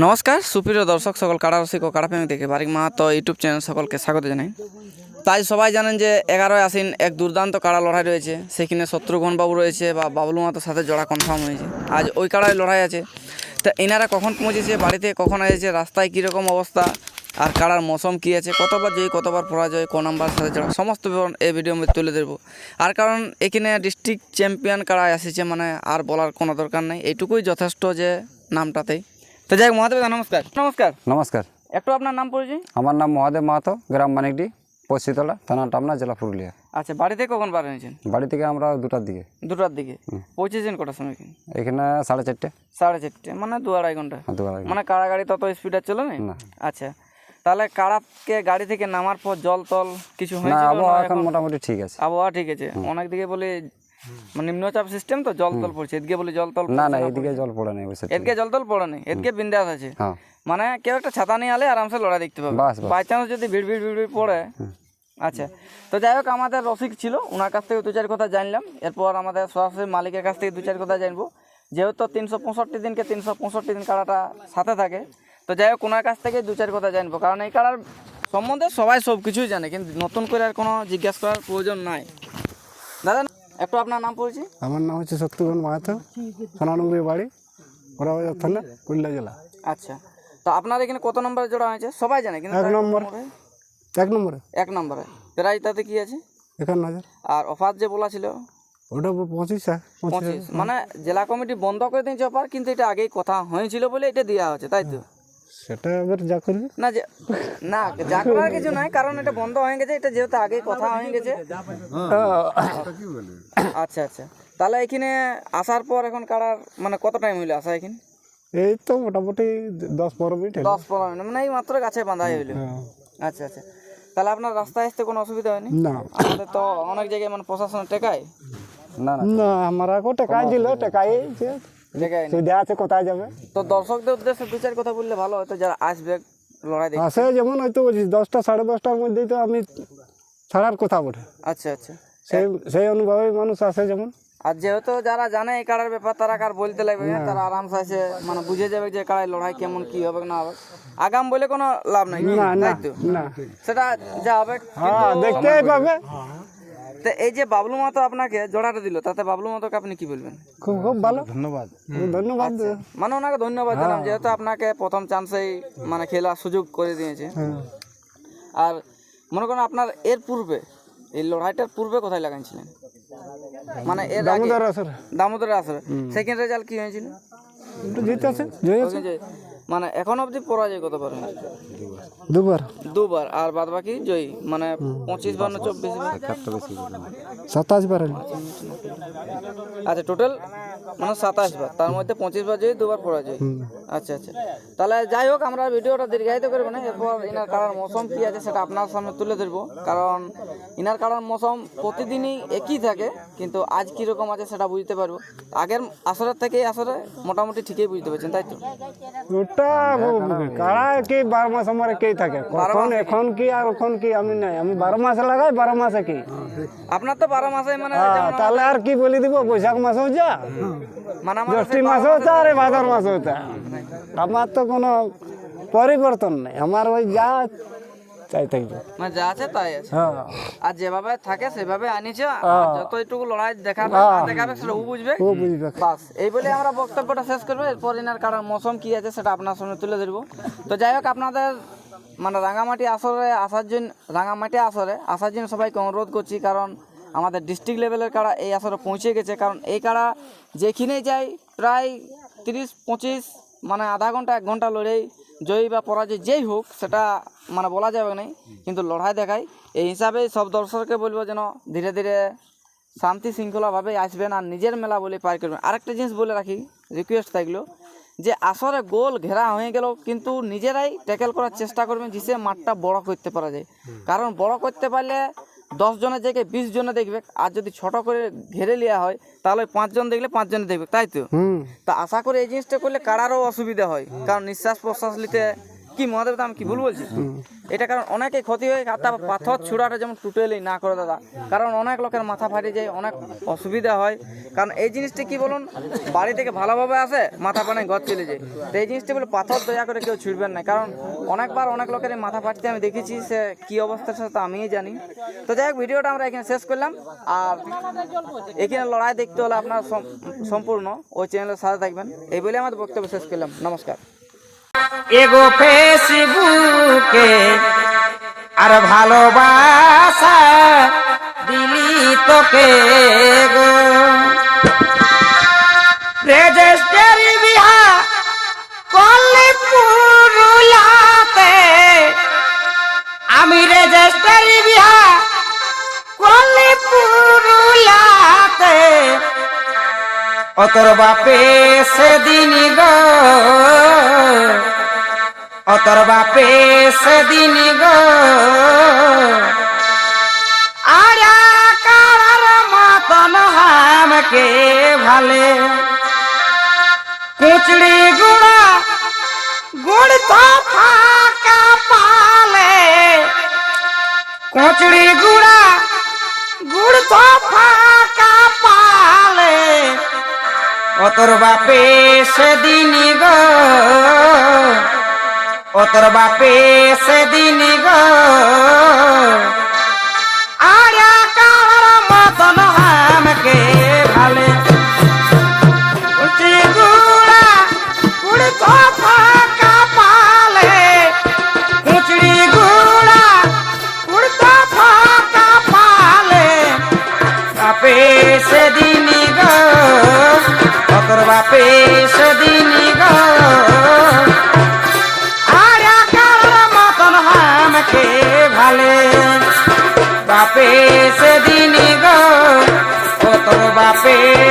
নমস্কার, সুপ্রিয় দর্শক, সকল কাড়া রসিক ও কাড়া প্রেমী থেকে বারিক মাহাতো ইউটিউব চ্যানেল সকলকে স্বাগত জানাই। তাই সবাই জানেন যে এগারোই আসিন এক দুর্দান্ত কাড়া লড়াই রয়েছে। সেখানে শত্রুঘ্ন বাবু রয়েছে বা বাবলু মাহাতোর সাথে জোড়া কনফার্ম হয়েছে। আজ ওই কাড়ায় লড়াই আছে। তা এনারা কখন পৌঁছেছে, বাড়িতে কখন এসেছে, রাস্তায় কীরকম অবস্থা, আর কাড়ার মৌসুম কী আছে, কতবার জয়ী, কতবার পরাজয়, ক নাম্বার সাথে জোড়া, সমস্ত বিবরণ এই ভিডিও আমি তুলে দেবো আর কারণ এখানে ডিস্ট্রিক্ট চ্যাম্পিয়ন কাড়ায় এসেছে মানে আর বলার কোনো দরকার নেই। এইটুকুই যথেষ্ট যে নামটাতেই। তো যাই হোক মহাদেব দা, নমস্কার। নমস্কার। নমস্কার। একটু আপনার নাম পরিচয়? আমার নাম মহাদেব মাহাতো গ্রাম মানিকডি পশ্চিতলা থানা টামনা জেলা পুরুলিয়া। আচ্ছা বাড়ি থেকে কখন বার হয়েছেন? বাড়ি থেকে আমরা দুটার দিকে। দুটার দিকে? পৌঁছেছেন কটার সময় এখানে? এখানে সাড়ে চারটে। সাড়ে চারটে মানে দু আড়াই ঘণ্টা। দু আড়াই মানে কারা গাড়ি তত স্পিড আর চলে না না। আচ্ছা তাহলে কাড়াকে গাড়ি থেকে নামার পর জল তল কিছু না হয়েছিল আবহাওয়া এখন মোটামুটি ঠিক আছে। আবহাওয়া ঠিক আছে। অনেক দিকে বলে মানে নিম্নচাপ সিস্টেম তো জল তল পড়ছে। এদিকে বলে জল তল না না এইদিকে জল পড়ে নেই এদিকে জল তল পড়ে নেই এদিকে বিন্দাস আছে। হ্যাঁ। মানে কেউ একটা ছাতা নিয়ে আলে আরামসে লড়াই দেখতে পাবে। বাই চান্স যদি ভিড় ভিড় ভিড় পড়ে আচ্ছা। তো যাই হোক আমাদের রসিক ছিল ওনার কাছ থেকে দু চার কথা জানলাম। এরপর আমাদের সরাসরি মালিকের কাছ থেকে দু চার কথা জানব। যেহেতু তিনশো পঁয়ষট্টি দিনকে তিনশো পঁয়ষট্টি দিন কাড়াটা সাথে থাকে তো যাই হোক ওনার কাছ থেকে দু চার কথা জানব। কারণ এই কাড়ার সম্বন্ধে সবাই সব কিছুই জানে কিন্তু নতুন করে আর কোনো জিজ্ঞাসা করার প্রয়োজন নাই। একটু আপনার নাম পড়েছি আমার নাম হচ্ছে শত্রুঘ্ন মাহাতো সোনানন্দির বাড়ি ওরাবাজার থানা পুরুলিয়া জেলা। আচ্ছা। তো আপনার এখানে কত নম্বরে জোড়া হয়েছে? সবাই জানে কিন্তু এক নম্বর। এক নম্বরে। এক নম্বরে। প্রাইজ তাতে কি আছে? একান্ন হাজার। আর অফার যে বলা ছিল? ওটা পঁচিশ পঁচিশ পঁচিশ। মানে জেলা কমিটি বন্ধ করে দিয়েছে অফার কিন্তু এটা আগেই কথা হয়েছিল বলে এটা দেওয়া হচ্ছে তাই তো? সেটা এবার যা করবি। না যে না যা করার কিছু নাই কারণ এটা বন্ধ হয়ে গেছে এটা যেহেতু আগেই কথা হয়ে গেছে। আচ্ছা আচ্ছা। তাহলে এখানে আসার পর এখন কারার মানে কত টাইম হইল আসা এখানে? এই তো মোটামুটি দশ পনেরো মিনিট দশ পনেরো মিনিট মানে এই মাত্র গাছে বাঁধাই হইল হ্যাঁ। আচ্ছা আচ্ছা। তাহলে আপনার রাস্তায় আসতে কোনো অসুবিধা হয়নি? না। আমাদের তো অনেক জায়গায় মানে প্রশাসন টেকায়। না না। না আমরা কো টাকাই দিল টাকাই। সুবিধা আছে কোথায় যাবে? তো দর্শকদের উদ্দেশ্যে দু চার কথা বললে ভালো হতো যারা আসবে লড়াই আসে যেমন হয়তো দশটা সাড়ে দশটার মধ্যেই তো আমি ছাড়ার কথা বটে। আচ্ছা আচ্ছা। সেই সেই অনুভবে মানুষ আসে যেমন। আর যেহেতু যারা জানে এই কাড়ার ব্যাপার তারা কার বলতে লাগবে না। তারা আরামসে আছে মানে বুঝে যাবে যে কাড়াই লড়াই কেমন কি হবে না হবে। আগাম বলে কোনো লাভ নাই না না সেটা যা হবে। হ্যাঁ দেখতেই পাবে। তো এই যে বাবলু মাতো আপনাকে জোড়াটা দিল তাতে বাবলু মাতোকে আপনি কি বলবেন? খুব খুব ভালো। ধন্যবাদ। ধন্যবাদ। মানে ওনাকে ধন্যবাদ দিলাম যেহেতু আপনাকে প্রথম চান্সেই মানে খেলার সুযোগ করে দিয়েছে। হ্যাঁ আর মনে করেন আপনার এর পূর্বে এই লড়াইটার পূর্বে কোথায় লাগাইছিলেন? মানে এর দামোদর আসরে। দামোদরের আসরে। সেকেন্ড রেজাল্ট কি হয়েছিল? একটু জিতেছে। যে মানে এখন অবধি পরাজয় কতবার হয়েছে দুবার? দুবার আর বাদ বাকি জয়ী মানে পঁচিশ বার না চব্বিশ বার সাতাশ বার আচ্ছা টোটাল মানে সাতাশ বার তার মধ্যে পঁচিশ বার জয়ী দুবার পরাজয়। আচ্ছা আচ্ছা। তাহলে যাই হোক আমরা ভিডিওটা দীর্ঘায়িত করব না এরপর ইনার কারার মৌসুম কি আছে সেটা আপনার সামনে তুলে ধরবো। কারণ ইনার কারার মৌসুম প্রতিদিনই একই থাকে কিন্তু আজ কীরকম আছে সেটা বুঝতে পারব। আগের আসরের থেকে এই আসরে মোটামুটি ঠিকই বুঝতে পারছেন তাই তো? ওটা কাড়া কি বারো মাস আমার কেই থাকে। কখন এখন কি আর এখন কি? আমি নাই। আমি বারো মাস লাগাই বারো মাসে কি? আপনার তো বারো মাসে মানে হ্যাঁ, তাহলে আর কি বলি দিব? বৈশাখ মাসেও যা মানে আমার জ্যৈষ্ঠী মাসেও যা আরে ভাদর মাসেও যা আমার তো কোনো পরিবর্তন নেই। আমার ওই যা থাকবে মানে যা আছে তাই আছে। হ্যাঁ। আর যেভাবে থাকে সেভাবে আনিছে। যতটুকু লড়াই দেখাবে দেখাবে সেটা ও বুঝবে। ও বুঝবে। বাস এই বলে আমরা বক্তব্যটা শেষ করব। এরপর এনার কারণ মৌসুম কি আছে সেটা আপনার সামনে তুলে ধরবো। তো যাই হোক আপনাদের মানে রাঙামাটি আসরে, আসার জন্য, রাঙামাটি আসরে, আসার জন্য সবাইকে অনুরোধ করছি, কারণ আমাদের ডিস্ট্রিক্ট লেভেলের কাড়া এই আসরে পৌঁছে গেছে, কারণ এই কাড়া যেখানেই যায় প্রায় তিরিশ, পঁচিশ মানে আধা ঘণ্টা, এক ঘণ্টা লড়েই, জয়ী বা পরাজয় যেই হোক, সেটা মানে বলা যাবে না কিন্তু লড়াই দেখায়। এই হিসাবেই সব দর্শককে বলব যেন ধীরে ধীরে শান্তি শৃঙ্খলাভাবে আসবেন আর নিজের মেলা বলে পার করবেন। আরেকটা জিনিস বলে রাখি রিকোয়েস্ট থাকল যে আসরে গোল ঘেরা হয়ে গেল কিন্তু নিজেরাই ট্যাকেল করার চেষ্টা করবেন জিসে মাঠটা বড় করতে পারা যায়। কারণ বড় করতে পারলে দশ জনের জায়গায় বিশ জনে দেখবে আর যদি ছোট করে ঘেরে নেওয়া হয় তাহলে পাঁচজন দেখলে পাঁচজনে দেখবে তাই তো? তা আশা করি এই জিনিসটা করলে কারারও অসুবিধা হয়। কারণ নিঃশ্বাস প্রশ্বাস নিতে কি মহাদেব আমি কি ভুল বলছি? এটা কারণ অনেকে ক্ষতি হয় আর তারপর পাথর ছুড়াটা যেমন টুটেলেই না করে দাদা। কারণ অনেক লোকের মাথা ফাটে যায় অনেক অসুবিধা হয়। কারণ এই জিনিসটা কি বলুন বাড়ি থেকে ভালোভাবে আসে মাথা পানে ঘর চলে যায়। তো এই জিনিসটা বলে পাথর দয়া করে কেউ ছুটবেন না। কারণ অনেকবার অনেক লোকের মাথা ফাটতে আমি দেখেছি সে কি অবস্থার সাথে আমিই জানি। তো যাই হোক ভিডিওটা আমরা এখানে শেষ করলাম। আর এখানে লড়াই দেখতে হলে আপনার সম্পূর্ণ ওই চ্যানেলের সাথে থাকবেন। এই বলে আমাদের বক্তব্য শেষ করলাম। নমস্কার। এগো ফেসবুকে আর ভালোবাসা দিলি তোকে গো। রেজিস্টারি বিহা করলে পুরুলাতে। আমি রেজিস্টারি বিহা করলে পুরুলাতে। অতর বাপে সেদিন গো অতর বাপে সেদিন গো। আরা কারার মতন ভালে। কুচড়ি গুড়া, গুড় তো ফাঁকা পালে। কুচড়ি গুড়া, গুড় তো ফাঁকা পালে। অতর বাপে সেদিন গো। ওতর তোর বাপে সেদিন গো। আর কালার মতন Sí.